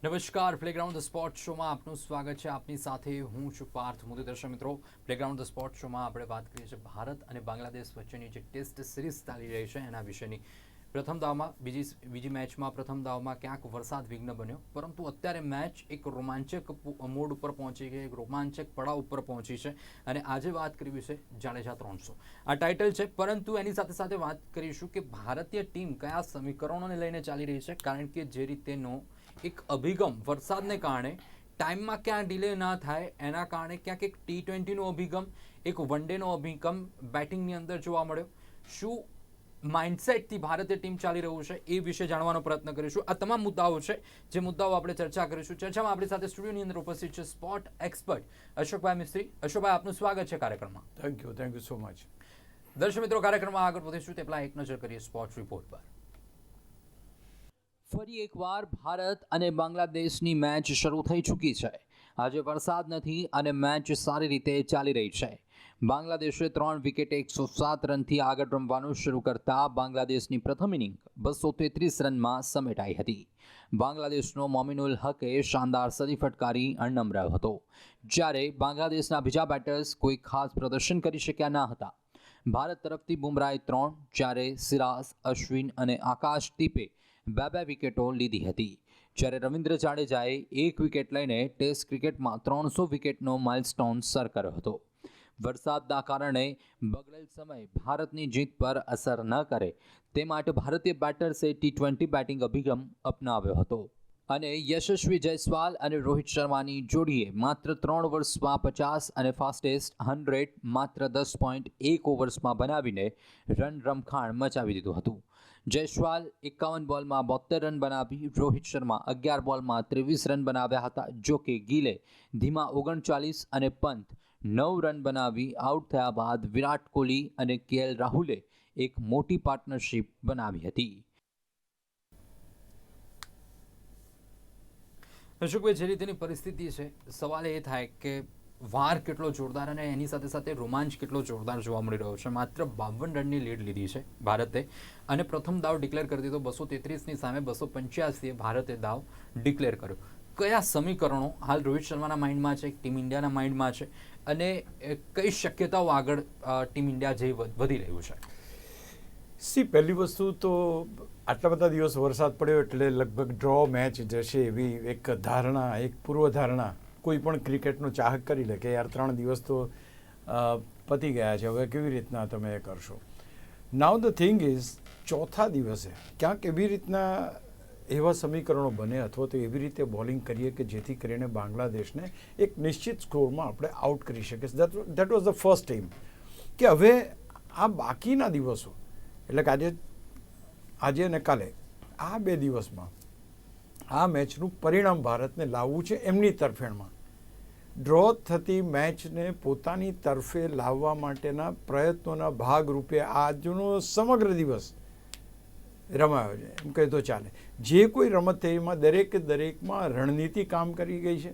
નમસ્કાર playground the sport શોમાં આપનું સ્વાગત છે. આપની સાથે હું છું પાર્થ મોદી દર્શક મિત્રો. પ્લેગ્રાઉન્ડ ધ સ્પોર્ટ શોમાં આપણે વાત કરીએ છીએ ભારત અને બાંગ્લાદેશ વચ્ચેની જે ટેસ્ટ સિરીઝ ચાલી રહી છે એના વિશેની. પ્રથમ દાવમાં, બીજી બીજી મેચમાં પ્રથમ દાવમાં ક્યાંક વરસાદ વિઘ્ન બન્યો. પરંતુ અત્યારે મેચ એક રોમાંચક મોડ ઉપર પહોંચી ગઈ એક રોમાંચક પડાવ ઉપર પહોંચી છે અને આજે વાત કરવી છે જાડેજા ત્રણસો. આ ટાઇટલ છે, પરંતુ એની સાથે સાથે વાત કરીશું કે ભારતીય ટીમ કયા સમીકરણોને લઈને ચાલી રહી છે? કારણ કે જે રીતેનો એક અભિગમ વરસાદને કારણે ટાઈમમાં ક્યાં ડિલે ના થાય એના કારણે ક્યાંક એક ટી ટ્વેન્ટીનો અભિગમ એક વન ડેનો અભિગમ બેટિંગની અંદર જોવા મળ્યો. શું માઇન્ડસેટથી ભારતીય ટીમ ચાલી રહ્યું છે એ વિશે જાણવાનો પ્રયત્ન કરીશું. આ તમામ મુદ્દાઓ છે જે મુદ્દાઓ આપણે ચર્ચા કરીશું. ચર્ચામાં આપણી સાથે સ્ટુડિયોની અંદર ઉપસ્થિત છે સ્પોર્ટ એક્સપર્ટ અશોકભાઈ મિસ્ત્રી. અશોકભાઈ આપનું સ્વાગત છે કાર્યક્રમમાં. Thank you thank you so much દર્શક મિત્રો કાર્યક્રમમાં આગળ વધીશું. તે પહેલાં એક નજર કરીએ સ્પોર્ટ રિપોર્ટ પર. ફરી એકવાર ભારત અને બાંગ્લાદેશની મેચ શરૂ થઈ ચૂકી છે. આજે વરસાદ નથી અને મેચ સારી રીતે ચાલી રહી છે. બાંગ્લાદેશે ત્રણ વિકેટે એકસો સાત રનથી આગળ રમવાનું શરૂ કરતા બાંગ્લાદેશની પ્રથમ ઇનિંગ બસો તેત્રીસ રનમાં સમેટાઈ હતી. બાંગ્લાદેશનો મોમિનુલ હકે શાનદાર સદી ફટકારી અણનમ હતો. જ્યારે બાંગ્લાદેશના બીજા બેટર્સ કોઈ ખાસ પ્રદર્શન કરી શક્યા ન હતા. ભારત તરફથી બુમરાહે ત્રણ, જ્યારે સિરાસ અશ્વિન અને આકાશ દીપે બે બે વિકેટો લીધી હતી. જ્યારે રવિન્દ્ર જાડેજાએ એક વિકેટ લઈને ટેસ્ટ ક્રિકેટમાં ત્રણસો વિકેટનો માઇલસ્ટોન સર કર્યો હતો. વરસાદના કારણે બગડેલ સમય ભારતની જીત પર અસર ન કરે. તે માટે ભારતીય બેટર્સે ટી ટ્વેન્ટી બેટિંગ અભિગમ અપનાવ્યો હતો. અને યશસ્વી જયસ્વાલ અને રોહિત શર્માની જોડીએ માત્ર ત્રણ વર્ષમાં પચાસ અને ફાસ્ટેસ્ટ હંડ્રેડ માત્ર દસ પોઈન્ટ એક ઓવર્સમાં બનાવીને રન રમખાણ મચાવી દીધું હતું. જયસ્વાલ એકાવન બોલમાં બોતેર રન બનાવી, રોહિત શર્મા અગિયાર બોલમાં ત્રેવીસ રન બનાવ્યા હતા, જો કે ગિલે ધીમા ઓગણચાલીસ અને પંત નવ રન બનાવી, આઉટ થયા બાદ વિરાટ કોહલી અને કેએલ રાહુલે એક મોટી પાર્ટનરશિપ બનાવી હતી. અશોકભાઈ, જે રીતેની પરિસ્થિતિ છે, સવાલ એ થાય કે વાર કેટલો જોરદાર અને એની સાથે સાથે રોમાંચ કેટલો જોરદાર જોવા મળી રહ્યો છે. માત્ર બાવન રનની લીડ લીધી છે ભારતે. અને પ્રથમ દાવ ડિક્લેર કરી દીધો. બસો તેત્રીસની સામે બસો પંચ્યાસીએ ભારતે દાવ ડિક્લેર કર્યો. કયા સમીકરણો હાલ રોહિત શર્માના માઇન્ડમાં છે, ટીમ ઇન્ડિયાના માઇન્ડમાં છે? અને કઈ શક્યતાઓ આગળ ટીમ ઇન્ડિયા જઈ વધ- વધી રહ્યું છે? સી, પહેલી વસ્તુ તો આટલા બધા દિવસ વરસાદ પડ્યો એટલે લગભગ ડ્રો મેચ જશે એવી એક ધારણા, એક પૂર્વ ધારણા કોઈ પણ ક્રિકેટનો ચાહક કરી લે કે યાર ત્રણ દિવસ તો પતી ગયા છે. હવે કેવી રીતના તમે એ કરશો? નાવ ધ થિંગ ઇઝ ચોથા દિવસે ક્યાંક એવી રીતના એવા સમીકરણો બને અથવા તો એવી રીતે બોલિંગ કરીએ કે જેથી કરીને બાંગ્લાદેશને એક નિશ્ચિત સ્કોરમાં આપણે આઉટ કરી શકીએ. That was the first time કે હવે આ બાકીના દિવસો એટલે કે આજે આજે અને કાલે, આ બે દિવસમાં, આ મેચનું પરિણામ ભારતને લાવવું છે એમની તરફેણમાં. ડ્રો થતી મેચને પોતાની તરફે લાવવા માટેના પ્રયત્નોના ભાગરૂપે આજનો સમગ્ર દિવસ રમાયો છે. એમ કહે તો ચાલે. જે કોઈ રમત થઈ એમાં દરેકે દરેકમાં રણનીતિ કામ કરી ગઈ છે.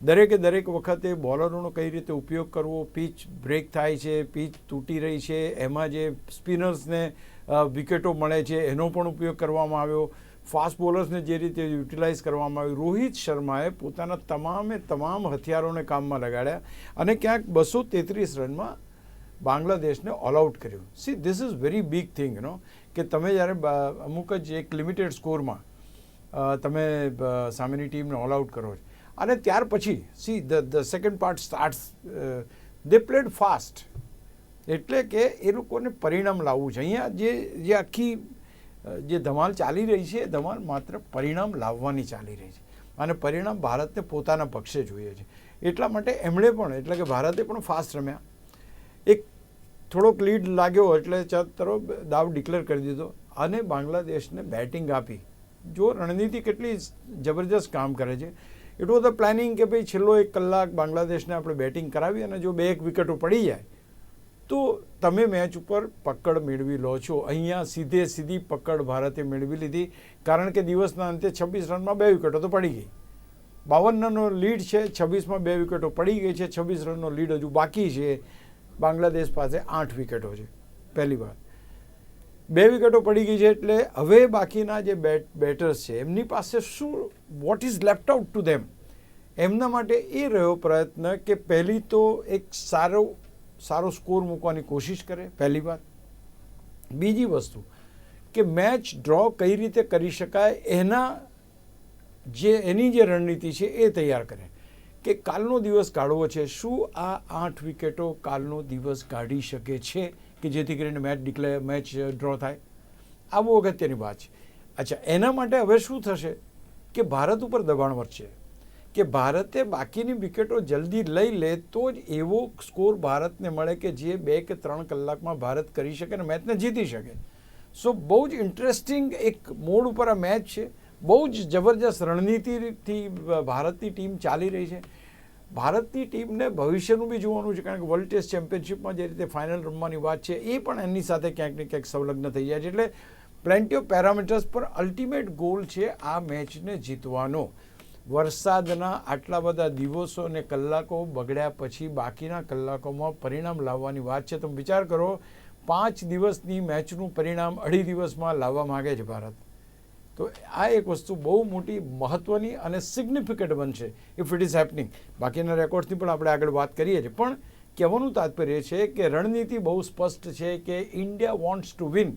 દરેકે દરેક વખતે બોલરોનો કઈ રીતે ઉપયોગ કરવો, પીચ બ્રેક થાય છે, પીચ તૂટી રહી છે, એમાં જે સ્પિનર્સને વિકેટો મળે છે, એનો પણ ઉપયોગ કરવામાં આવ્યો. ફાસ્ટ બોલર્સને જે રીતે યુટિલાઇઝ કરવામાં આવ્યું, રોહિત શર્માએ પોતાના તમામે તમામ હથિયારોને કામમાં લગાડ્યા અને ક્યાંક બસો તેત્રીસ રનમાં બાંગ્લાદેશને ઓલ આઉટ કર્યું. See this is very big thing no કે તમે જ્યારે અમુક જ એક લિમિટેડ સ્કોરમાં તમે સામેની ટીમને ઓલ આઉટ કરો છો. અને ત્યાર પછી see the the second part starts they played fast એટલે કે એ લોકોને પરિણામ લાવવું છે. અહીંયા જે જે આખી જે ધમાલ ચાલી રહી છે, એ ધમાલ માત્ર પરિણામ લાવવાની ચાલી રહી છે. અને પરિણામ ભારતને પોતાના પક્ષે જોઈએ છે. એટલા માટે એમણે પણ, એટલે કે ભારતે પણ ફાસ્ટ રમ્યા. એક થોડોક લીડ લાગ્યો એટલે ચતરો દાવ ડિક્લેર કરી દીધો અને બાંગ્લાદેશને બેટિંગ આપી. જો રણનીતિ કેટલી જબરજસ્ત કામ કરે છે. ઇટ વોઝ ધ પ્લાનિંગ કે ભાઈ છેલ્લો એક કલાક બાંગ્લાદેશને આપણે બેટિંગ કરાવી અને જો બે એક વિકેટો પડી જાય, તો તમે મેચ ઉપર પકડ મેળવી લો છો. અહીંયા સીધે સીધી પકડ ભારતે મેળવી લીધી. કારણ કે દિવસના અંતે છવ્વીસ રનમાં બે વિકેટો તો પડી ગઈ. બાવન રનનો લીડ છે, છવ્વીસમાં બે વિકેટો પડી ગઈ છે, છવ્વીસ રનનો લીડ હજુ બાકી છે. બાંગ્લાદેશ પાસે આઠ વિકેટો છે. પહેલી વાર બે વિકેટો પડી ગઈ છે એટલે હવે બાકીના જે બેટ, બેટર્સ છે, એમની પાસે શું what is left out to them એમના માટે એ રહ્યો પ્રયત્ન કે પહેલી તો એક સારો સારો સ્કોર મૂકવાની કોશિશ કરે, પહેલી વાત. બીજી વસ્તુ કે મેચ ડ્રો કઈ રીતે કરી શકાય, એના જે, એની જે રણનીતિ છે એ તૈયાર કરે. કે કાલનો દિવસ કાઢવો છે, શું આ આઠ વિકેટો કાલનો દિવસ કાઢી શકે છે? કે જેથી કરીને મેચ ડિક્લેર મેચ ડ્રો થાય. આવું અગત્યની વાત છે. અચ્છા, એના માટે હવે શું થશે કે ભારત ઉપર દબાણ વધશે. કે ભારતે બાકીની વિકેટો જલ્દી લઈ લે તો જ એવો સ્કોર ભારતને મળે કે જે બે કે ત્રણ કલાકમાં ભારત કરી શકે અને મેચને જીતી શકે. સો, બહુ જ ઇન્ટરેસ્ટિંગ એક મોડ ઉપર આ મેચ છે. બહુ જ જબરજસ્ત રણનીતિથી ભારતની ટીમ ચાલી રહી છે. ભારતની ટીમને ભવિષ્યનું બી જોવાનું છે, કારણ કે વર્લ્ડ ટેસ્ટ ચેમ્પિયનશિપમાં જે રીતે ફાઇનલ રમવાની વાત છે, એ પણ એની સાથે ક્યાંક ને ક્યાંક સંલગ્ન થઈ જાય છે. એટલે પ્લેન્ટી ઓફ પેરામીટર્સ પર અલ્ટિમેટ ગોલ છે આ મેચને જીતવાનો. વરસાદના આટલા બધા દિવસો અને કલાકો બગડ્યા પછી બાકીના કલાકોમાં પરિણામ લાવવાની વાત છે. તમે વિચાર કરો, પાંચ દિવસની મેચનું પરિણામ અઢી દિવસમાં લાવવા માગે છે ભારત. તો આ એક વસ્તુ બહુ મોટી મહત્વની અને સિગ્નિફિકન્ટ બનશે ઇફ ઇટ ઇઝ હેપનિંગ બાકીના રેકોર્ડ્સની પણ આપણે આગળ વાત કરીએ છીએ. પણ કહેવાનું તાત્પર્ય છે કે રણનીતિ બહુ સ્પષ્ટ છે કે ઇન્ડિયા વોન્ટ્સ ટુ વિન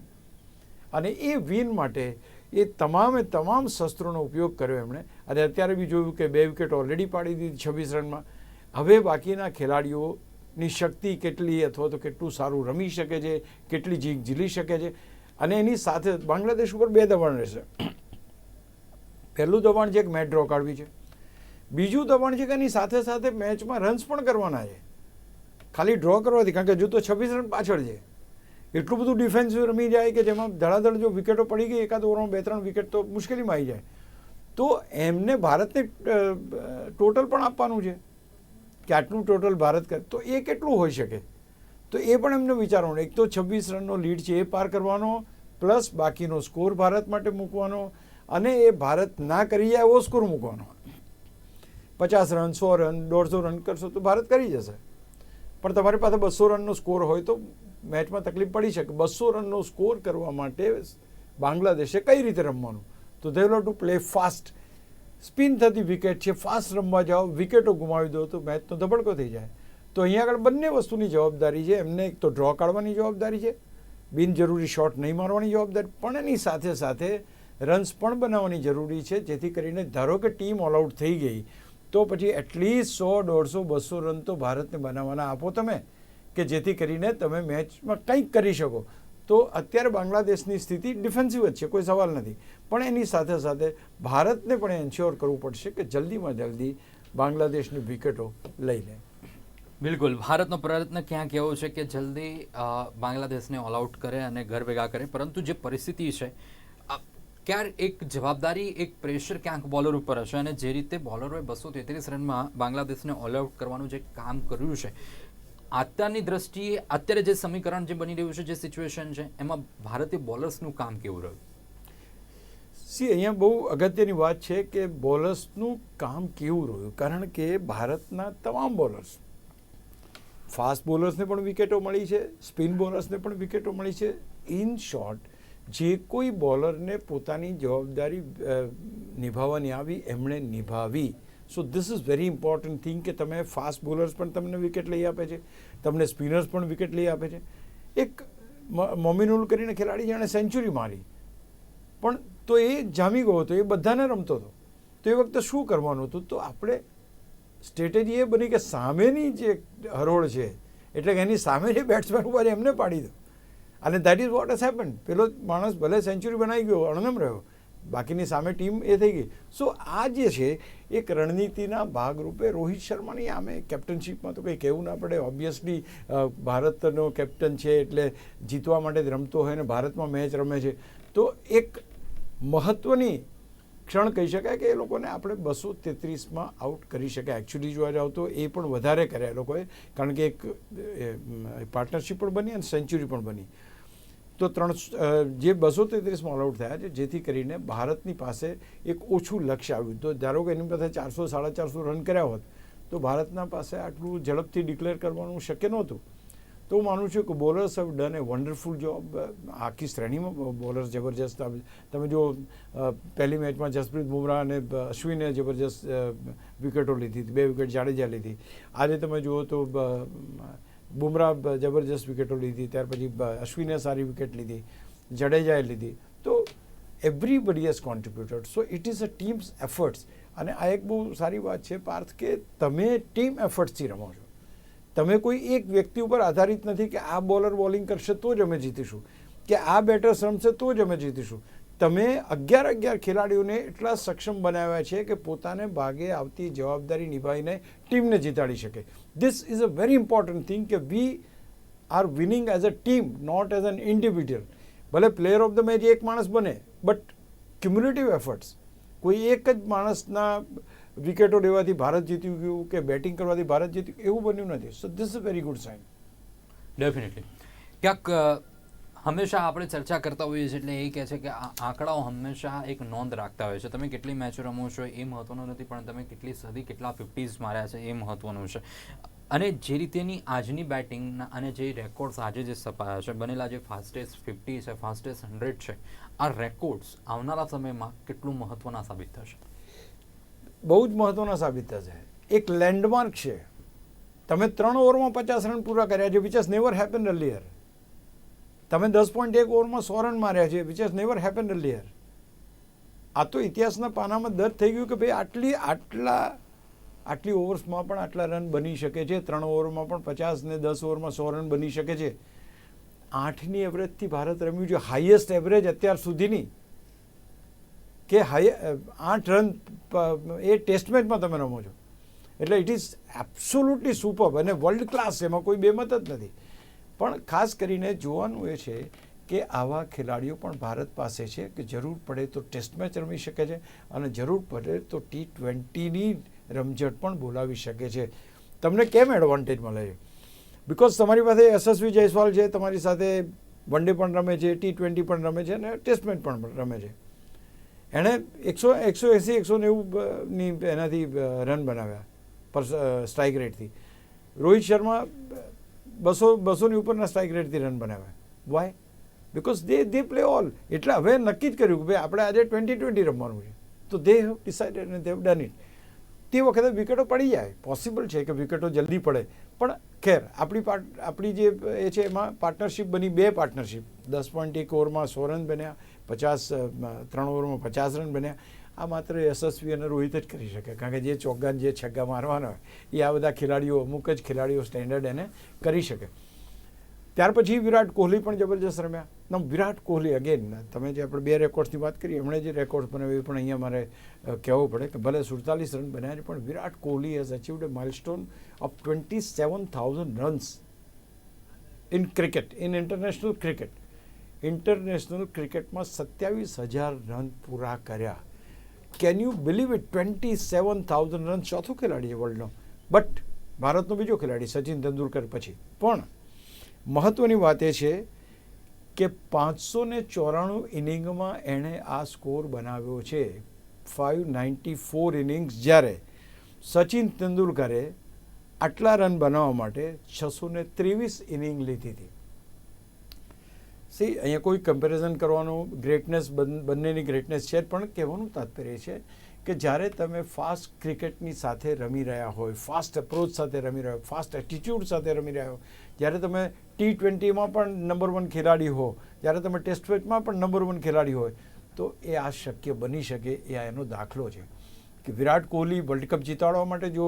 અને એ વિન માટે એ તમામે તમામ શસ્ત્રોનો ઉપયોગ કર્યો એમણે. અને અત્યારે બી જોયું કે બે વિકેટ ઓલરેડી પાડી દીધી છવ્વીસ રનમાં. હવે બાકીના ખેલાડીઓની શક્તિ કેટલી અથવા તો કેટલું સારું રમી શકે છે, કેટલી જીત ઝીલી શકે છે. અને એની સાથે બાંગ્લાદેશ ઉપર બે દબાણ રહેશે. પહેલું દબાણ છે કે મેચ ડ્રો કાઢવી છે. બીજું દબાણ છે કે એની સાથે સાથે મેચમાં રન્સ પણ કરવાના છે. ખાલી ડ્રો કરવાથી, કારણ કે હજુ તો છવ્વીસ રન પાછળ છે. એટલું બધું ડિફેન્સ રમી જાય કે જેમાં ધડાધડ જો વિકેટો પડી ગઈ, એકાદ ઓવરમાં બે ત્રણ વિકેટ તો મુશ્કેલીમાં આવી જાય. તો એમને ભારતને ટોટલ પણ આપવાનું છે. કે આટલું ટોટલ ભારત કરે તો એ કેટલું હોઈ શકે? તો એ પણ એમને વિચારવાનું એક તો છવ્વીસ રનનો લીડ છે, એ પાર કરવાનો, પ્લસ બાકીનો સ્કોર ભારત માટે મૂકવાનો અને એ ભારત ના કરી જાય એવો સ્કોર મૂકવાનો. પચાસ રન, સો રન, દોઢસો રન કરશો તો ભારત કરી જશે. પણ તમારી પાસે બસો રનનો સ્કોર હોય તો મેચમાં તકલીફ પડી શકે. બસો રનનો સ્કોર કરવા માટે બાંગ્લાદેશે કઈ રીતે રમવાનું? તો they to play fast spin થતી વિકેટ છે ફાસ્ટ રમવા જાઓ વિકેટો ગુમાવી દો તો મેચનો ધબડકો થઈ જાય. તો અહીંયા આગળ બંને વસ્તુની જવાબદારી છે. એમને એક તો ડ્રો કાઢવાની જવાબદારી છે. બિનજરૂરી શોટ નહીં મારવાની જવાબદારી. પણ એની સાથે સાથે રન્સ પણ બનાવવાની જરૂરી છે. જેથી કરીને ધારો કે ટીમ ઓલ આઉટ થઈ ગઈ, તો પછી એટલીસ્ટ સો, દોઢસો, બસો રન તો ભારતને બનાવવાના આપો તમે. કે જેથી કરીને તમે મેચમાં કંઈક કરી શકો. તો અત્યારે બાંગ્લાદેશની સ્થિતિ ડિફેન્સિવ જ છે. કોઈ સવાલ નથી. પણ એની સાથે સાથે ભારતને પણ એન્શ્યોર કરવું પડશે કે જલ્દીમાં જલ્દી બાંગ્લાદેશની વિકેટો લઈ લે. બિલકુલ. ભારતનો પ્રયત્ન ક્યાંક એવો છે કે જલ્દી બાંગ્લાદેશને ઓલ આઉટ કરે અને ઘર ભેગા કરે. પરંતુ જે પરિસ્થિતિ છે ક્યારે એક જવાબદારી, એક પ્રેશર ક્યાંક બોલર ઉપર હશે? અને જે રીતે બોલરોએ બસો તેત્રીસ રનમાં બાંગ્લાદેશને ઓલ આઉટ કરવાનું જે કામ કર્યું છે, અત્યારની દ્રષ્ટિએ અત્યારે જે સમીકરણ જે બની રહ્યું છે, જે સિચ્યુએશન છે, એમાં ભારતીય બોલર્સનું કામ કેવું રહ્યું? સી, અહીંયા બહુ અગત્યની વાત છે કે બોલર્સનું કામ કેવું રહ્યું? કારણ કે ભારતના તમામ બોલર્સ ફાસ્ટ બોલર્સને પણ વિકેટો મળી છે, સ્પિન બોલર્સને પણ વિકેટો મળી છે. ઇન શોર્ટ, જે કોઈ બોલરને પોતાની જવાબદારી નિભાવવાની આવી, એમણે નિભાવી. So this is very important thing કે તમે ફાસ્ટ બોલર્સ પણ તમને વિકેટ લઈ આપે છે, તમને સ્પિનર્સ પણ વિકેટ લઈ આપે છે. એક મોમિનુલ કરીને ખેલાડી જાણે સેન્ચુરી મારી. પણ તો એ જામી ગયો હતો, એ બધાને રમતો હતો. તો એ વખતે શું કરવાનું હતું? તો આપણે સ્ટ્રેટેજી એ બની કે સામેની જે હરોળ છે, એટલે કે એની સામેની બેટ્સમેન ઉપર એમને પાડી દો. અને that is what is happen પેલો માણસ ભલે સેન્ચુરી બનાવી ગયો, અણનમ રહ્યો, બાકીની સામે ટીમ એ થઈ ગઈ. સો આ જે છે, એક રણનીતિના ભાગરૂપે રોહિત શર્માની આમે કેપ્ટનશીપમાં તો કંઈ કહેવું ના પડે. ઓબ્વિયસલી ભારતનો કેપ્ટન છે, એટલે જીતવા માટે જ રમતો હોય અને ભારતમાં મેચ રમે છે. તો એક મહત્ત્વની ક્ષણ કહી શકાય કે એ લોકોને આપણે બસો તેત્રીસમાં આઉટ કરી શકાય. એકચ્યુઅલી જોવા જાવ તો એ પણ વધારે કર્યા એ લોકોએ, કારણ કે એક પાર્ટનરશિપ પણ બની અને સેન્ચુરી પણ બની. તો ત્રણ જે બસો તેત્રીસમાં ઓલ આઉટ થયા છે, જેથી કરીને ભારતની પાસે એક ઓછું લક્ષ્ય આવ્યું. તો ધારો કે એની પાસે ચારસો, સાડા ચારસો રન કર્યા હોત, તો ભારતના પાસે આટલું ઝડપથી ડિક્લેર કરવાનું શક્ય નહોતું. તો હું માનું છું કે bowlers have done a wonderful job આખી શ્રેણીમાં બોલર્સ જબરજસ્ત. તમે જો પહેલી મેચમાં જસપ્રીત બુમરાહ અને અશ્વિને જબરજસ્ત વિકેટો લીધી બે વિકેટ જાડેજા લીધી. આજે તમે જુઓ તો બુમરાહ જબરજસ્ત વિકેટો લીધી. ત્યાર પછી અશ્વિને સારી વિકેટ લીધી. જડેજાએ લીધી. તો everybody has contributed so it is a teams efforts અને આ એક બહુ સારી વાત છે, પાર્થ, કે તમે ટીમ એફર્ટ્સથી રમો છો. તમે કોઈ એક વ્યક્તિ ઉપર આધારિત નથી કે આ બોલર બોલિંગ કરશે તો જ અમે જીતીશું. કે આ બેટર્સ રમશે તો જ અમે જીતીશું. તમે અગિયાર અગિયાર ખેલાડીઓને એટલા સક્ષમ બનાવ્યા છે કે પોતાને ભાગે આવતી જવાબદારી નિભાવીને ટીમને જીતાડી શકે. This is a very important thing કે we are winning as a team not as an individual ભલે પ્લેયર ઓફ ધ મેચ એક માણસ બને બટ ક્યુમ્યુલેટિવ એફર્ટ્સ કોઈ એક જ માણસના વિકેટો લેવાથી ભારત જીત્યું ગયું કે બેટિંગ કરવાથી ભારત જીત્યું, એવું બન્યું નથી. So this is very good sign definitely ક્યાંક હંમેશા આપણે ચર્ચા કરતા હોઈએ છીએ એટલે એ કહે છે કે આંકડાઓ હંમેશા એક નોંધ રાખતા હોય છે. તમે કેટલી મેચો રમો છો એ મહત્વનું નથી, પણ તમે કેટલી સદી, કેટલા ફિફ્ટીઝ માર્યા છે એ મહત્વનું છે. અને જે રીતેની આજની બેટિંગના અને જે રેકોર્ડ્સ આજે જે સપાયા છે, બનેલા જે ફાસ્ટેસ્ટ ફિફ્ટી છે ફાસ્ટેસ્ટ હંડ્રેડ છે, આ રેકોર્ડ્સ આવનારા સમયમાં કેટલું મહત્વના સાબિત થશે? બહુ જ મહત્વના સાબિત થશે એક લેન્ડમાર્ક છે. તમે ત્રણ ઓવરમાં પચાસ રન પૂરા કર્યા છે which has never happen earlier તમે દસ પોઈન્ટ એક ઓવરમાં સો રન માર્યા છે which has never happen earlier આ તો ઇતિહાસના પાનામાં દર્જ થઈ ગયું કે ભાઈ આટલી, આટલા, આટલી ઓવર્સમાં પણ આટલા રન બની શકે છે, ત્રણ ઓવરમાં પણ પચાસ ને દસ ઓવરમાં સો રન બની શકે છે. આઠની એવરેજથી ભારત રમ્યું છે હાઈએસ્ટ એવરેજ અત્યાર સુધીની. કે હાઈ આઠ રન એ ટેસ્ટ મેચમાં તમે રમો છો. એટલે ઇટ ઇઝ એબ્સોલ્યુટલી સુપર અને વર્લ્ડ ક્લાસ એમાં કોઈ બેમત જ નથી. પણ ખાસ કરીને જોવાનું એ છે કે આવા ખેલાડીઓ પણ ભારત પાસે છે કે જરૂર પડે તો ટેસ્ટ મેચ રમી શકે છે અને જરૂર પડે તો ટી ટ્વેન્ટીની રમઝટ પણ બોલાવી શકે છે. તમને કેમ એડવાન્ટેજ મળે? છે બિકોઝ તમારી પાસે યશસ્વી જયસ્વાલ છે, તમારી સાથે વન ડે પણ રમે છે, ટી ટ્વેન્ટી પણ રમે છે અને ટેસ્ટ મેચ પણ રમે છે. એણે એકસો એકસો એંસી, એકસો નેવુંની એનાથી રન બનાવ્યા, પર સ્ટ્રાઇક રેટથી રોહિત શર્મા બસો બસોની ઉપરના સ્ટ્રાઇક રેટથી રન બનાવ્યા. Why because they they play all એટલે હવે નક્કી જ કર્યું કે ભાઈ, આપણે આજે ટ્વેન્ટી ટ્વેન્ટી રમવાનું છે. તો દે હેવ ડિસાઇડેડ અને દે ડન ઇટ તે વખતે વિકેટો પડી જાય. પોસિબલ છે કે વિકેટો જલ્દી પડે. પણ ખેર, આપણી પાર્ટ, આપણી જે એ છે એમાં પાર્ટનરશિપ બની બે પાર્ટનરશિપ દસ પોઈન્ટ એક ઓવરમાં સો રન બન્યા, પચાસ ત્રણ ઓવરમાં પચાસ રન બન્યા. આ માત્ર યશસ્વી અને રોહિત જ કરી શકે. કારણ કે જે ચોગ્ગા જે છગ્ગા મારવાના હોય, એ આ બધા ખેલાડીઓ અમુક જ ખેલાડીઓ સ્ટેન્ડર્ડ એને કરી શકે. ત્યાર પછી વિરાટ કોહલી પણ જબરજસ્ત રમ્યા. ના, વિરાટ કોહલી અગેન તમે જે આપણે બે રેકોર્ડ્સની વાત કરી, એમણે જે રેકોર્ડ બનાવ્યું પણ અહીંયા મારે કહેવું પડે કે ભલે સુડતાલીસ રન બન્યા છે, પણ Virat Kohli has achieved a milestone of twenty seven thousand runs in cricket in international cricket international ક્રિકેટમાં સત્યાવીસ હજાર રન પૂરા કર્યા. Can you believe it twenty seven thousand run ચોથો ખેલાડી છે વર્લ્ડનો બટ ભારતનો બીજો ખેલાડી, સચિન તેંડુલકર પછી. પણ મહત્ત્વની વાત એ છે કે પાંચસો ને ચોરાણું ઇનિંગમાં એણે આ સ્કોર બનાવ્યો છે. ફાઇવ નાઇન્ટી ફોર ઇનિંગ્સ જ્યારે સચિન તેંડુલકરે આટલા રન બનાવવા માટે છસો ને ત્રેવીસ ઇનિંગ લીધી હતી. સી, અહીંયા કોઈ કમ્પેરિઝન કરવાનું ગ્રેટનેસ બંનેની ગ્રેટનેસ છે, પણ કહેવાનું તાત્પર્ય છે કે જ્યારે તમે ફાસ્ટ ક્રિકેટની સાથે રમી રહ્યા હોય, ફાસ્ટ અપ્રોચ સાથે રમી રહ્યા હોય, ફાસ્ટ એટીટ્યૂડ સાથે રમી રહ્યા હો જ્યારે તમે ટી ટ્વેન્ટીમાં પણ નંબર વન ખેલાડી હો, જ્યારે તમે ટેસ્ટ મેચમાં પણ નંબર વન ખેલાડી હોય, તો એ આ શક્ય બની શકે, એ આ એનો દાખલો છે. કે વિરાટ કોહલી વર્લ્ડ કપ જીતાડવા માટે જો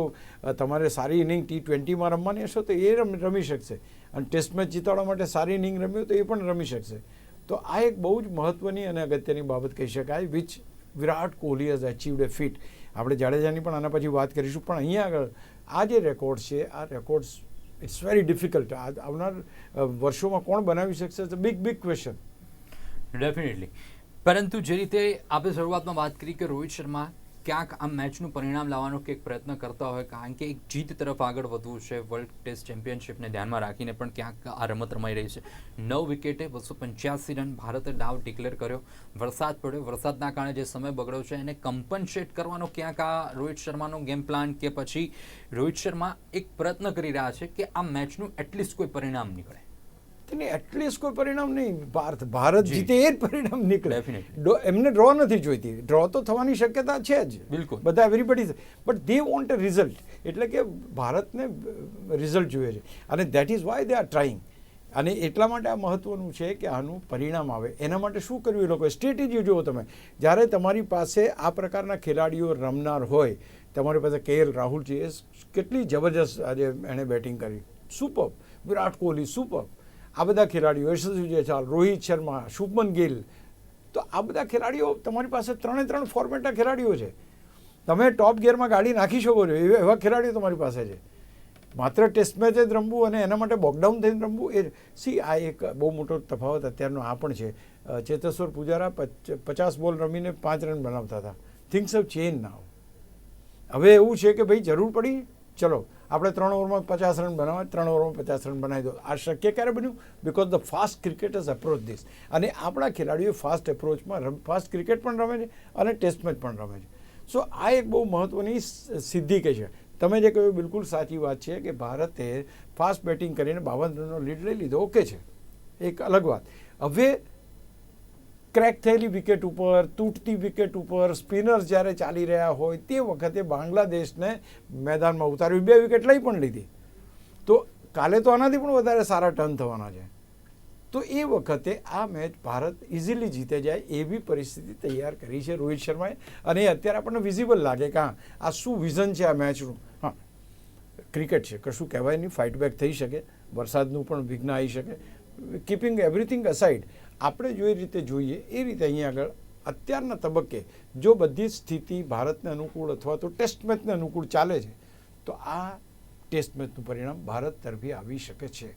તમારે સારી ઇનિંગ ટી ટ્વેન્ટીમાં રમવાની હશે, તો એ રમી શકશે. અને ટેસ્ટ મેચ જીતાડવા માટે સારી ઇનિંગ રમ્યો, તો એ પણ રમી શકશે. તો આ એક બહુ જ મહત્ત્વની અને અગત્યની બાબત કહી શકાય which Virat Kohli has achieved a feat આપણે જાડેજાની પણ આના પછી વાત કરીશું, પણ અહીંયા આગળ આ જે રેકોર્ડ છે, આ રેકોર્ડ્સ ઇટ્સ વેરી ડિફિકલ્ટ આવનાર વર્ષોમાં કોણ બનાવી શકશે? બિગ બિગ ક્વેશ્ચન ડેફિનેટલી પરંતુ જે રીતે આપણે શરૂઆતમાં વાત કરી કે રોહિત શર્મા ક્યાંક આ મેચનું પરિણામ લાવવાનો કંઈક પ્રયત્ન કરતા હોય, કારણ કે એક જીત તરફ આગળ વધવું છે વર્લ્ડ ટેસ્ટ ચેમ્પિયનશિપને ધ્યાનમાં રાખીને પણ ક્યાંક આ રમત રમાઈ રહી છે. નવ વિકેટે બસો પંચ્યાસી રન ભારતે ડાવ ડિક્લેર કર્યો. વરસાદ પડ્યો. વરસાદના કારણે જે સમય બગડ્યો છે, એને કમ્પન્સેટ કરવાનો ક્યાંક આ રોહિત શર્માનો ગેમ પ્લાન કે પછી રોહિત શર્મા એક પ્રયત્ન કરી રહ્યા છે કે આ મેચનું એટલીસ્ટ કોઈ પરિણામ નીકળે. તેને એટલીસ્ટ કોઈ પરિણામ નહીં. ભારત ભારત. જીતે એ જ પરિણામ નીકળે. એમને ડ્રો નથી જોઈતી. ડ્રો તો થવાની શક્યતા છે જ. બિલકુલ. બધા everybody but they want a result એટલે કે ભારતને રિઝલ્ટ જોઈએ છે. અને that is why they are trying અને એટલા માટે આ મહત્વનું છે કે આનું પરિણામ આવે. એના માટે શું કર્યું એ લોકોએ? સ્ટ્રેટેજી જુઓ તમે. જ્યારે તમારી પાસે આ પ્રકારના ખેલાડીઓ રમનાર હોય તમારી પાસે કે એલ રાહુલ છે એ કેટલી જબરજસ્ત આજે એણે બેટિંગ કરી. સુપર વિરાટ કોહલી સુપર આ બધા ખેલાડીઓ, યશસ્વી જયસ્વાલ રોહિત શર્મા, શુભમન ગિલ, તો આ બધા ખેલાડીઓ તમારી પાસે ત્રણે ત્રણ ફોર્મેટના ખેલાડીઓ છે. તમે ટોપ ગિયરમાં ગાડી નાખી શકો છો, એવા ખેલાડીઓ તમારી પાસે છે. માત્ર ટેસ્ટ મેચ જ રમવું અને એના માટે બોકડાઉન થઈને રમવું એ સી, આ એક બહુ મોટો તફાવત અત્યારનો આ પણ છે. ચેતેશ્વર પૂજારા પચ- પચાસ બોલ રમીને પાંચ રન બનાવતા હતા. થિંગ્સ ઓફ ચેન્જ નાવ હવે એવું છે કે ભાઈ જરૂર પડી ચલો, આપણે ત્રણ ઓવરમાં પચાસ રન બનાવવા ત્રણ ઓવરમાં પચાસ રન બનાવી દો. આ શક્ય ક્યારે બન્યું? Because the fast cricketers approach this અને આપણા ખેલાડીઓ ફાસ્ટ એપ્રોચમાં ફાસ્ટ ક્રિકેટ પણ રમે છે અને ટેસ્ટ મેચ પણ રમે છે. સો આ એક બહુ મહત્ત્વની સિદ્ધિ કે છે. તમે જે કહ્યું બિલકુલ સાચી વાત છે કે ભારતે ફાસ્ટ બેટિંગ કરીને બાવન રનનો લીડ લઈ લીધો. ઓકે છે. એક અલગ વાત. હવે ક્રેક થયેલી વિકેટ ઉપર, તૂટતી વિકેટ ઉપર, સ્પિનર્સ જ્યારે ચાલી રહ્યા હોય તે વખતે બાંગ્લાદેશને મેદાનમાં ઉતાર્યું. બે વિકેટ લઈ પણ લીધી. તો કાલે તો આનાથી પણ વધારે સારા ટર્ન થવાના છે. તો એ વખતે આ મેચ ભારત ઇઝીલી જીતે જાય એવી પરિસ્થિતિ તૈયાર કરી છે રોહિત શર્માએ. અને એ અત્યારે આપણને વિઝિબલ લાગે કે હા, આ શું વિઝન છે આ મેચનું? હા. ક્રિકેટ છે. કશું કહેવાય નહીં. ફાઇટ બેક થઈ શકે. વરસાદનું પણ વિઘ્ન આવી શકે. કીપિંગ એવરીથિંગ અસાઇડ આપણે જો રીતે જોઈએ, એ રીતે અહીંયા આગળ અત્યારના તબક્કે જો બધી સ્થિતિ ભારતને અનુકૂળ અથવા તો ટેસ્ટ મેચને અનુકૂળ ચાલે છે, તો આ ટેસ્ટ મેચનું પરિણામ ભારત તરફી આવી શકે છે.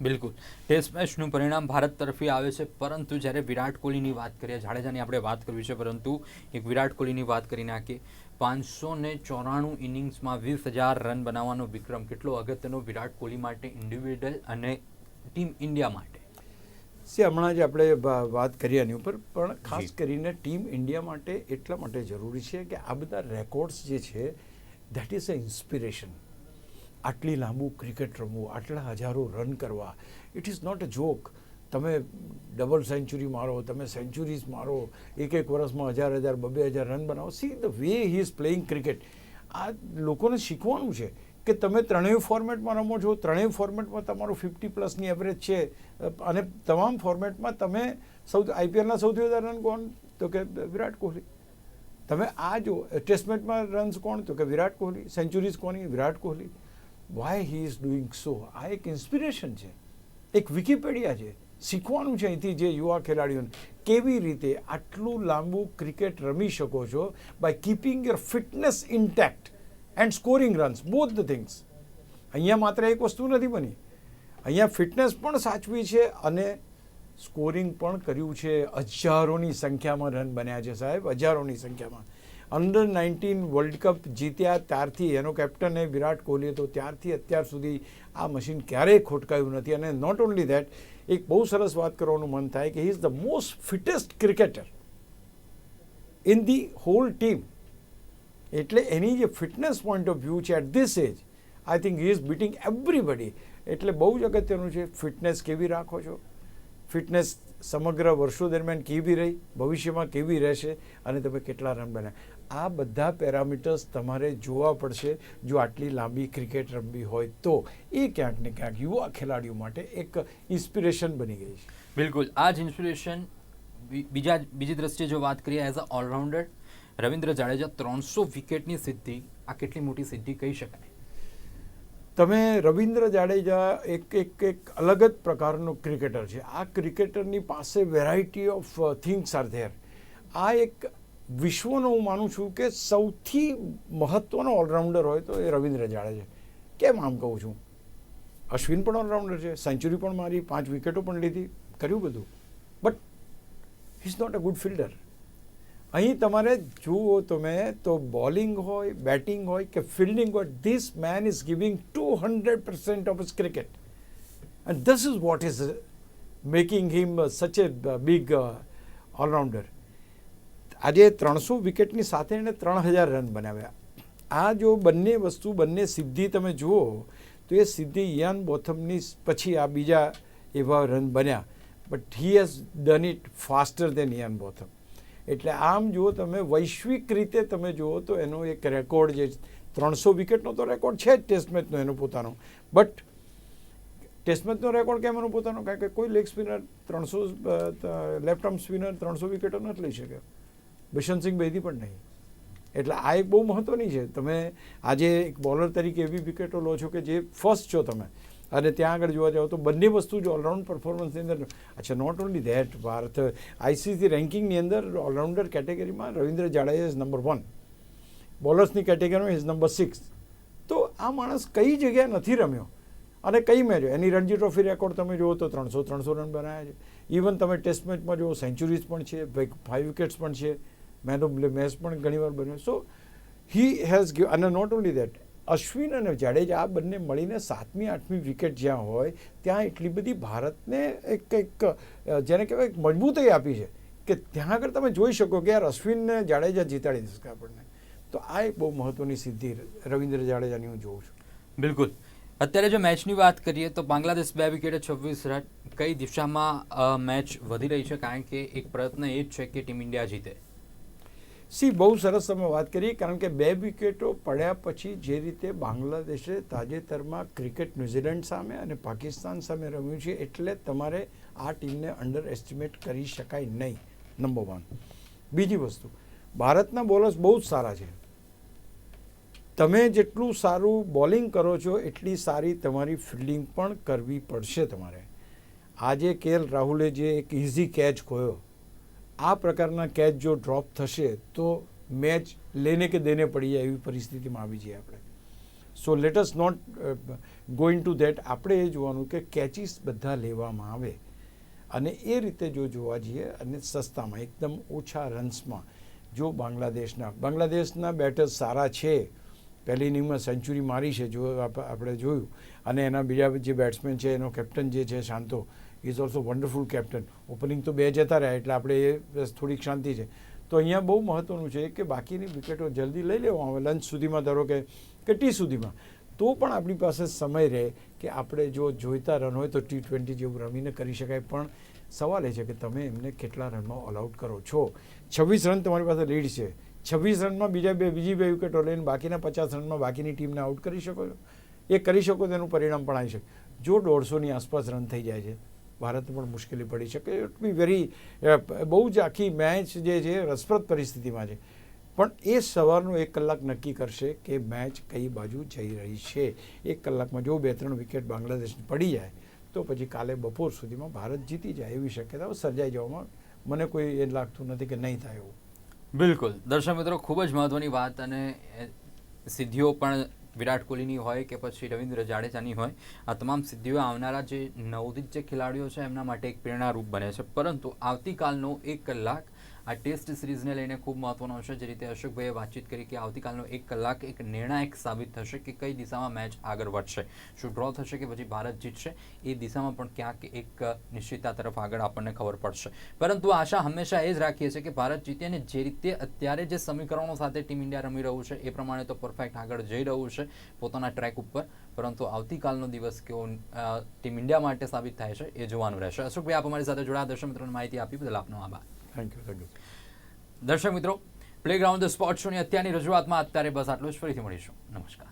બિલકુલ. ટેસ્ટ મેચનું પરિણામ ભારત તરફી આવે છે, પરંતુ જ્યારે વિરાટ કોહલીની વાત કરીએ, જાડેજાની આપણે વાત કરવી છે, પરંતુ એક વિરાટ કોહલીની વાત કરી નાખીએ, પાંચસો ને ચોરાણું ઇનિંગ્સમાં વીસ હજાર રન બનાવવાનો વિક્રમ, કેટલો અગત્યનો વિરાટ કોહલી માટે ઇન્ડિવિડ્યુઅલ અને ટીમ ઇન્ડિયા માટે? સે હમણાં જ આપણે વાત કરી આની ઉપર પણ ખાસ કરીને ટીમ ઇન્ડિયા માટે એટલા માટે જરૂરી છે કે આ બધા રેકોર્ડ્સ જે છે ધેટ ઇઝ અ ઇન્સ્પિરેશન આટલી લાંબુ ક્રિકેટ રમવું આટલા હજારો રન કરવા it is not a joke તમે ડબલ સેન્ચુરી મારો તમે સેન્ચુરીઝ મારો એક એક વર્ષમાં હજાર હજાર બબે હજાર રન બનાવો. See the way he is playing cricket આ લોકોને શીખવાનું છે. કે તમે ત્રણેય ફોર્મેટમાં રમો છો, ત્રણેય ફોર્મેટમાં તમારું ફિફ્ટી પ્લસની એવરેજ છે અને તમામ ફોર્મેટમાં તમે સૌથી આઈપીએલના સૌથી વધારે રન કોણ? તો કે વિરાટ કોહલી. તમે આ જો ટેસ્ટમેન્ટમાં રન્સ કોણ? તો કે વિરાટ કોહલી. સેન્ચુરીઝ કોની? Virat Kohli. Why he is doing so આ એક ઇન્સ્પિરેશન છે. એક વિકીપીડિયા છે. શીખવાનું છે અહીંથી જે યુવા ખેલાડીઓને. કેવી રીતે આટલું લાંબુ ક્રિકેટ રમી શકો છો? By keeping your fitness intact and scoring runs both the things અહીંયા માત્ર એક વસ્તુ નથી બની. અહીંયા ફિટનેસ પણ સાચવી છે અને સ્કોરિંગ પણ કર્યું છે. હજારોની સંખ્યામાં રન બન્યા છે સાહેબ, હજારોની સંખ્યામાં. અંડર નાઇન્ટીન વર્લ્ડ કપ જીત્યા ત્યારથી એનો કેપ્ટન એ વિરાટ કોહલી હતો ત્યારથી અત્યાર સુધી આ મશીન ક્યારેય ખોટકાયું નથી. અને નોટ ઓન્લી દેટ એક બહુ સરસ વાત કરવાનું મન થાય કે he is the most fittest cricketer in the whole team એટલે એની જે ફિટનેસ પોઈન્ટ ઓફ વ્યૂ છે at this age I think he is beating everybody એટલે બહુ જ અગત્યનું છે ફિટનેસ કેવી રાખો છો? ફિટનેસ સમગ્ર વર્ષો દરમિયાન કેવી રહી? ભવિષ્યમાં કેવી રહેશે? અને તમે કેટલા રન બન્યા આ બધા પેરામીટર્સ તમારે જોવા પડશે જો આટલી લાંબી ક્રિકેટ રમવી હોય તો. એ ક્યાંક ને ક્યાંક યુવા ખેલાડીઓ માટે એક ઇન્સ્પિરેશન બની ગઈ છે. બિલકુલ. આ જ ઇન્સ્પિરેશન બીજા બીજી દ્રષ્ટિએ જો વાત કરીએ as a allrounder Ravindra Jadeja ત્રણસો વિકેટની સિદ્ધિ, આ કેટલી મોટી સિદ્ધિ કહી શકાય? તમે રવિન્દ્ર જાડેજા એક એક એક અલગ જ પ્રકારનો ક્રિકેટર છે. આ ક્રિકેટરની પાસે variety of things are there આ એક વિશ્વનો હું માનું છું કે સૌથી મહત્ત્વનો ઓલરાઉન્ડર હોય તો એ રવિન્દ્ર જાડેજા કેમ આમ કહું છું? અશ્વિન પણ ઓલરાઉન્ડર છે, સેન્ચુરી પણ મારી, પાંચ વિકેટો પણ લીધી, કર્યું બધું. But he is not a good fielder અહીં તમારે જુઓ તમે તો બોલિંગ હોય, બેટિંગ હોય કે ફિલ્ડિંગ હોય this man is giving two hundred percent of is cricket and this is what is making him such a big allrounder આજે ત્રણસો વિકેટની સાથે એણે ત્રણ હજાર રન બનાવ્યા. આ જો બંને વસ્તુ, બંને સિદ્ધિ તમે જુઓ, તો એ સિદ્ધિ યન બોથમની પછી આ બીજા એવા રન બન્યા. But he has done it faster than Ian Botham એટલે આમ જુઓ તમે, વૈશ્વિક રીતે તમે જુઓ તો એનો એક રેકોર્ડ જે ત્રણસો વિકેટનો તો રેકોર્ડ છે જ ટેસ્ટ મેચનો એનો પોતાનો. બટ ટેસ્ટ મેચનો રેકોર્ડ કેમ એનો પોતાનો? કારણ કે કોઈ લેગ સ્પિનર ત્રણસો લેફ્ટ આર્મ સ્પિનર ત્રણસો વિકેટો નથી લઈ શકે. બિશનસિંહ બેદી પણ નહીં. એટલે આ એક બહુ મહત્ત્વની છે. તમે આજે એક બોલર તરીકે એવી વિકેટો લો છો કે જે ફર્સ્ટ છો તમે. અને ત્યાં આગળ જોવા જાઓ તો બંને વસ્તુ જો ઓલરાઉન્ડ પરફોર્મન્સની અંદર અચ્છા not only that Bharat ICC રેન્કિંગની અંદર ઓલરાઉન્ડર કેટેગરીમાં Ravindra Jadeja is number one બોલર્સની કેટેગરીમાં ઇઝ નંબર સિક્સ તો આ માણસ કઈ જગ્યાએ નથી રમ્યો અને કઈ મેચ એની રણજી ટ્રોફી રેકોર્ડ તમે જુઓ તો ત્રણસો ત્રણસો રન બનાવ્યા છે. ઇવન તમે ટેસ્ટ મેચમાં જુઓ સેન્ચુરીઝ પણ છે ફાઇવ વિકેટ્સ પણ છે મેન ઓફ મેચ પણ ઘણીવાર બન્યો. સો હી હેઝ ગીવ અને નોટ ઓનલી દેટ અશ્વિન અને જાડેજા આ બંને મળીને સાતમી, આઠમી વિકેટ જ્યાં હોય, ત્યાં એટલી બધી ભારતને એક એક જેને કહેવાય મજબૂતાઈ આપી છે કે ત્યાં આગળ તમે જોઈ શકો કે યાર અશ્વિનને જાડેજા જીતાડી દેશે આપણને. તો આ એક બહુ મહત્ત્વની સિદ્ધિ રવિન્દ્ર જાડેજાની હું જોઉં છું. બિલકુલ. અત્યારે જો મેચની વાત કરીએ તો બાંગ્લાદેશ બે વિકેટે છવ્વીસ રન, કઈ દિશામાં મેચ વધી રહી છે? કારણ કે એક પ્રયત્ન એ જ છે કે ટીમ ઇન્ડિયા જીતે. સી, બહુ સરસ તમે વાત કરી, કારણ કે બે વિકેટો પડ્યા પછી જે રીતે બાંગ્લાદેશે તાજેતરમાં ક્રિકેટ ન્યૂઝીલેન્ડ સામે અને પાકિસ્તાન સામે રમ્યું છે, એટલે તમારે આ ટીમને અંડર એસ્ટિમેટ કરી શકાય નહીં નંબર વન બીજી વસ્તુ, ભારતના બોલર્સ બહુ જ સારા છે. તમે જેટલું સારું બોલિંગ કરો છો, એટલી સારી તમારી ફિલ્ડિંગ પણ કરવી પડશે તમારે. આજે કે રાહુલે જે એક ઇઝી કેચ ખોયો આ પ્રકારના કેચ જો ડ્રોપ થશે તો મેચ લેને કે દેને પડી જાય એવી પરિસ્થિતિમાં આવી જઈએ આપણે. So let us not going to that આપણે એ જોવાનું કે કેચીસ બધા લેવામાં આવે. અને એ રીતે જો જોવા જઈએ અને સસ્તામાં, એકદમ ઓછા રન્સમાં જો બાંગ્લાદેશના બાંગ્લાદેશના બેટર્સ સારા છે. પહેલી ઇનિંગમાં સેન્ચુરી મારી છે, જો આપ- આપણે જોયું. અને એના બીજા જે બેટ્સમેન છે, એનો કેપ્ટન જે છે, Shanto is also wonderful captain opening તો બે જતા રહ્યા, એટલે આપણે એ થોડીક શાંતિ છે. તો અહીંયા બહુ મહત્ત્વનું છે કે બાકીની વિકેટો જલ્દી લઈ લેવામાં આવે લંચ સુધીમાં ધારો કે ટી સુધીમાં. તો પણ આપણી પાસે સમય રહે કે આપણે જો જોઈતા રન હોય તો ટી ટ્વેન્ટી જેવું રમીને કરી શકાય. પણ સવાલ એ છે કે તમે એમને કેટલા રનમાં ઓલ આઉટ કરો છો? છવ્વીસ રન તમારી પાસે લીડ છે. છવ્વીસ રનમાં બીજા બે, બીજી બે વિકેટો લઈને બાકીના પચાસ રનમાં બાકીની ટીમને આઉટ કરી શકો છો? એ કરી શકો તેનું પરિણામ પણ આવી શકે. જો દોઢસોની આસપાસ રન થઈ જાય છે ભારતને પણ મુશ્કેલી પડી શકે. ઇટ બી વેરી બહુ જ આખી મેચ જે છે, રસપ્રદ પરિસ્થિતિમાં છે. પણ એ સવારનું એક કલાક નક્કી કરશે કે મેચ કઈ બાજુ જઈ રહી છે. એક કલાકમાં જો બે ત્રણ વિકેટ બાંગ્લાદેશની પડી જાય, તો પછી કાલે બપોર સુધીમાં ભારત જીતી જાય એવી શક્યતાઓ સર્જાઈ જવામાં મને કોઈ એ લાગતું નથી કે નહીં થાય એવું. બિલકુલ. દર્શક મિત્રો, ખૂબ જ મહત્વની વાત અને સિદ્ધિઓ પણ વિરાટ કોહલીની હોય કે પછી રવિન્દ્ર જાડેજાની હોય, આ તમામ સિદ્ધિઓ આવનારા જે નવોદિત જે ખેલાડીઓ છે, એમના માટે એક પ્રેરણારૂપ બને છે. પરંતુ આવતીકાલનો એક કલાક આ ટેસ્ટ સિરીઝને લઈને ખૂબ મહત્વનો છે. જે રીતે અશોકભાઈએ વાતચીત કરી કે આવતીકાલનો એક કલાક એક નિર્ણાયક સાબિત થશે કે કઈ દિશામાં મેચ આગળ વધશે. શું ડ્રો થશે કે પછી ભારત જીતશે? એ દિશામાં પણ ક્યાંક એક નિશ્ચિતતા તરફ આગળ આપણને ખબર પડશે. પરંતુ આશા હંમેશા એ જ રાખીએ છીએ કે ભારત જીતે અને જે રીતે અત્યારે જે સમીકરણો સાથે ટીમ ઇન્ડિયા રમી રહ્યું છે, એ પ્રમાણે તો પરફેક્ટ આગળ જઈ રહ્યું છે પોતાના ટ્રેક ઉપર. પરંતુ આવતીકાલનો દિવસ કેવો ટીમ ઇન્ડિયા માટે સાબિત થાય છે એ જોવાનું રહેશે. અશોકભાઈ, આપ અમારી સાથે જોડાયા દર્શક મિત્રોને માહિતી આપી બદલ આપનો આભાર. થેન્ક યુ થેન્ક યુ દર્શક મિત્રો પ્લેગ્રાઉન્ડ સ્પોર્ટ શોની અત્યારની રજૂઆતમાં અત્યારે બસ આટલું જ. ફરીથી મળીશું. નમસ્કાર.